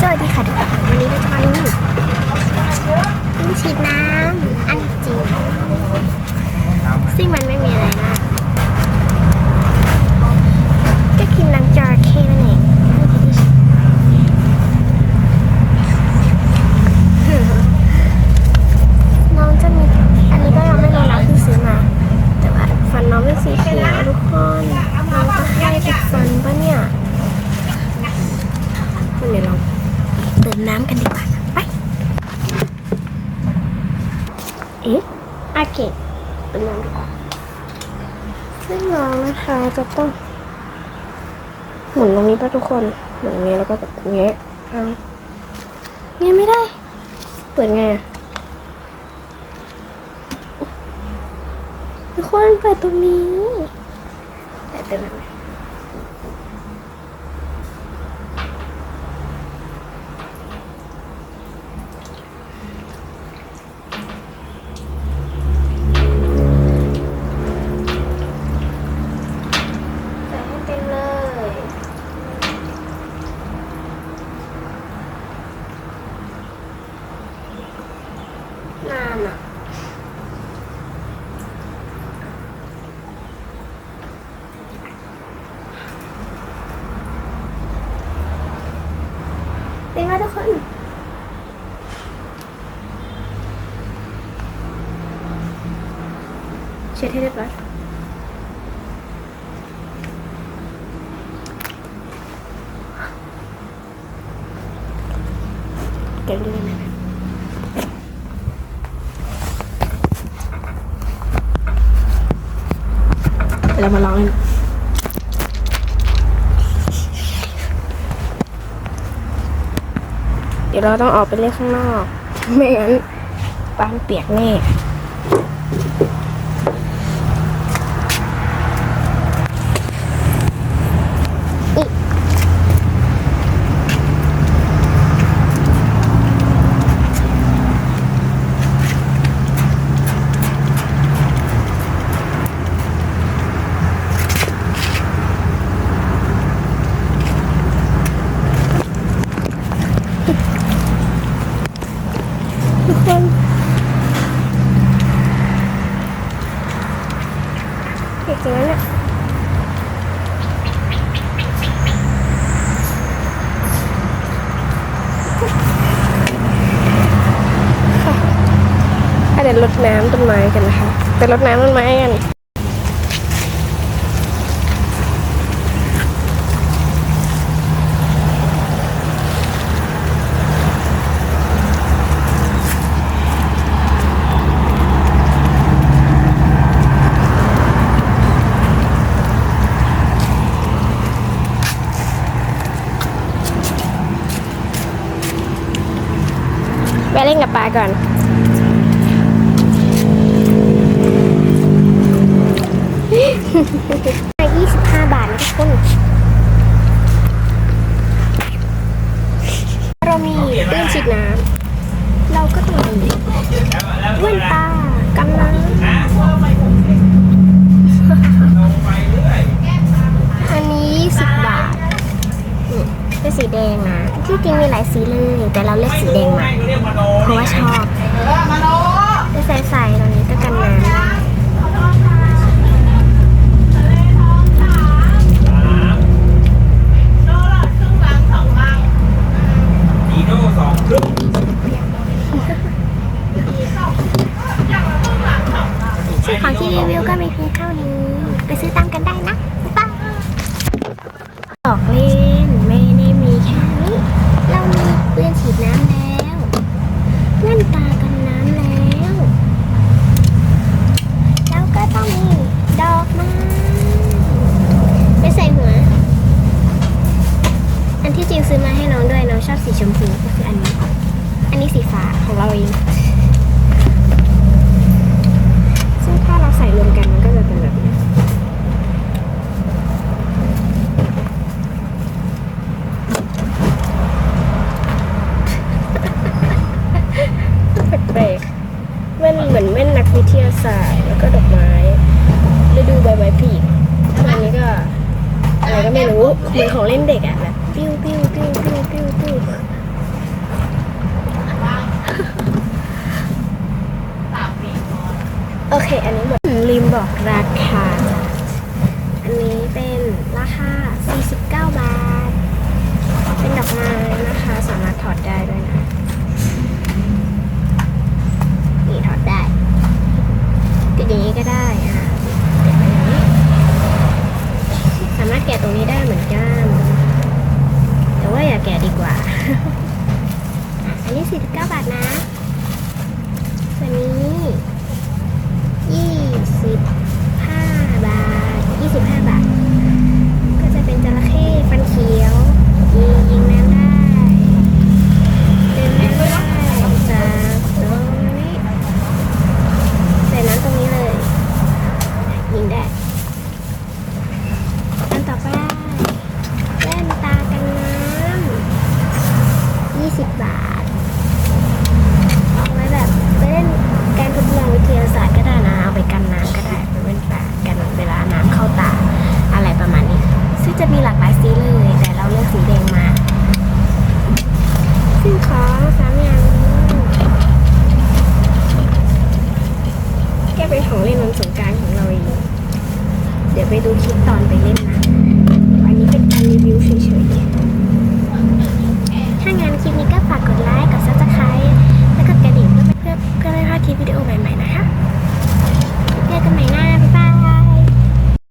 สวัสดีค่ะทุกคนวันนี้เราจะมาดูลูกฉีดน้ำอันจริงซึ่งมันไม่มีอะไรมากก็ครีมล้างจระเข้นั่นเองน้องจะมีอันนี้ก็ยังไม่รู้นะคือซื้อมา แต่ว่าฟันน้องเป็นสีเขียวทุกคนน้องจะให้ติดฟันปะเนี่ย เดี๋ยวเราเติมน้ำกันดีกว่าไป เอ๊ะอาเกตเติมน้ำดีกว่าซึ่งน้องนะคะจะต้องหมุนตรงนี้ป่ะทุกคนหมุนงนี้แล้วก็แบบเงี้ยเอาเงี้ยไม่ได้ เปิดไงอะทุกคนเปิดตรงนี้แต่เติมน้ำส่ให้เต็มเลยนานอะ เต็มแล้วทุกคนเช็ดให้เรียบร้อยแกงด้วยนะเรามาลองกัน ดี๋ยวเราต้องออกไปเล่นข้างนอก ไม่งั้นปางเปียกแน่ ทุกคนเด็กอย่างนั้นเนี่ยค่ะอะเดี๋ยว รดน้ำต้นไม้กันนะคะไปรดน้ำต้นไม้กันไปเล่นกับปลาก่อน ยี่สิบห้าบาทนะทุกคน เรามีเครื่องฉีดน้ำเราก็ต้องมีแว่นตากันน้ำอันนี้สิบบาทเป็นสีแดงนะที่จริงมีหลายสีเลย แต่เราเลือกสีแดงมาเพราะว่าชอบจะใส่ใส่ตรงนี้ก็กันน้ำ ของเล่นเด็กอะแบบปิ้วปิ้วปิ้วปิ้วปิ้วปิ้วโอเค อันนี้หมดลืมบอกราคา อันนี้เป็นราคา 49 บาท เป็นดอกไม้นะคะ สามารถถอดได้ด้วยนะนี่ถอดได้ติดอย่างนี้ก็ได้อะสามารถแกะตรงนี้ได้เหมือนกัน แกดีกว่า อันนี้สี่เก้าบาทนะส่วนนี้